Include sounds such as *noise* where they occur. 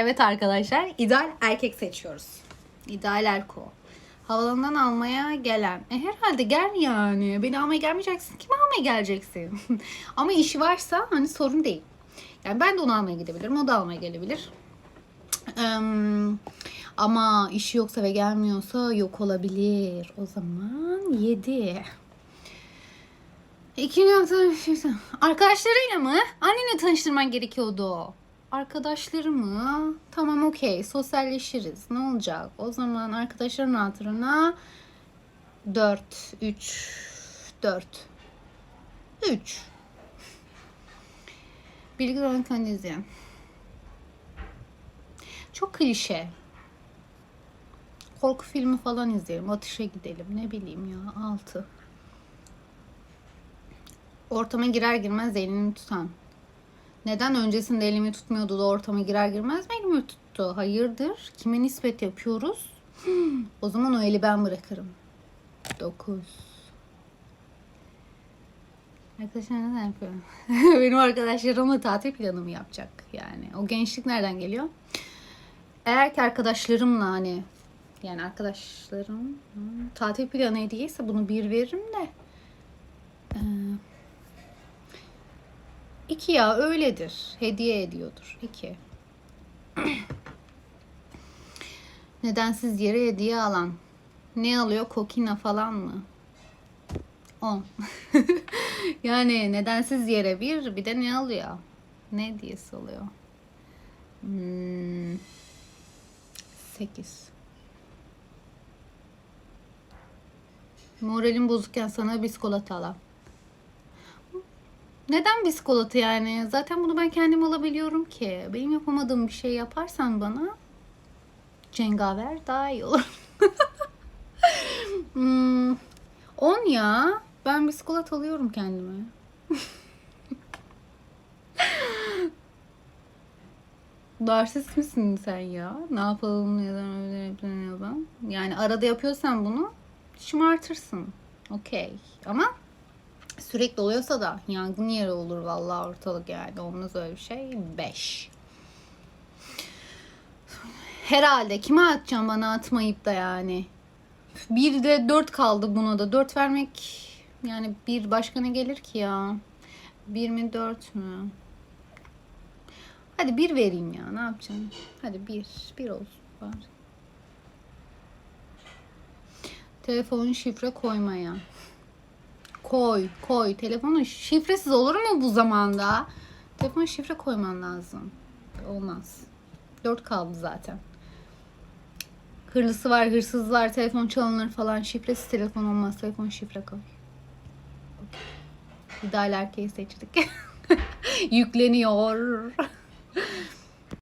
Evet arkadaşlar ideal erkek seçiyoruz. İdeal erko. Havalandan almaya gelen. E herhalde gel yani. Beni almaya gelmeyeceksin. Kimi almaya geleceksin? *laughs* Ama işi varsa hani sorun değil. Yani ben de onu almaya gidebilirim. O da almaya gelebilir. Ama işi yoksa ve gelmiyorsa yok olabilir. O zaman 7. İkinci hafta Arkadaşlarıyla mı? Annenle tanıştırman gerekiyordu. Arkadaşları mı? Tamam okey. Sosyalleşiriz. Ne olacak? O zaman arkadaşların hatırına 4, 3, 4. 3. Bilgi analizi. Çok klişe. Korku filmi falan izleyelim. Atışa gidelim. Ne bileyim ya. 6. Ortama girer girmez elini tutan. Neden öncesinde elimi tutmuyordu da ortama girer girmez mi elimi tuttu? Hayırdır? Kime nispet yapıyoruz? *gasps* O zaman o eli ben bırakırım. 9. Arkadaşlar neden yapıyorum? *laughs* Benim arkadaşlarımla tatil planımı yapacak yani. O gençlik nereden geliyor? Eğer ki arkadaşlarımla hani yani arkadaşlarım hmm, tatil planı hediyeyse bunu bir veririm de iki ya öyledir. Hediye ediyordur. İki. *clears throat* Nedensiz yere hediye alan. Ne alıyor? Kokina falan mı? 10. *laughs* yani nedensiz yere bir bir de ne alıyor? Ne hediyesi oluyor? Hmm, 8. Moralim bozukken sana biskolata alan. Neden biskolata yani? Zaten bunu ben kendim alabiliyorum ki. Benim yapamadığım bir şey yaparsan bana cengaver daha iyi olur. *laughs* hmm, 10 ya. Ben biskolata alıyorum kendime. *laughs* Narsist misin sen ya? Ne yapalım ya da öyle yapalım. Yani arada yapıyorsan bunu şımartırsın. Okey. Ama sürekli oluyorsa da yangın yeri olur vallahi ortalık yani. Olmaz öyle bir şey. 5. Herhalde kime atacağım bana atmayıp da yani. Bir de 4 kaldı buna da. 4 vermek yani bir başka ne gelir ki ya? 1 mi 4 mü? Hadi bir vereyim ya. Ne yapacağım? Hadi bir. Bir olsun. Var. Telefon şifre koymaya. Koy, koy. Telefonun şifresiz olur mu bu zamanda? Telefon şifre koyman lazım. Olmaz. 4 kaldı zaten. Hırlısı var, hırsız var, telefon çalınır falan. Şifresiz telefon olmaz. Telefon şifre koy. İdeal erkeği seçtik. *laughs* Yükleniyor.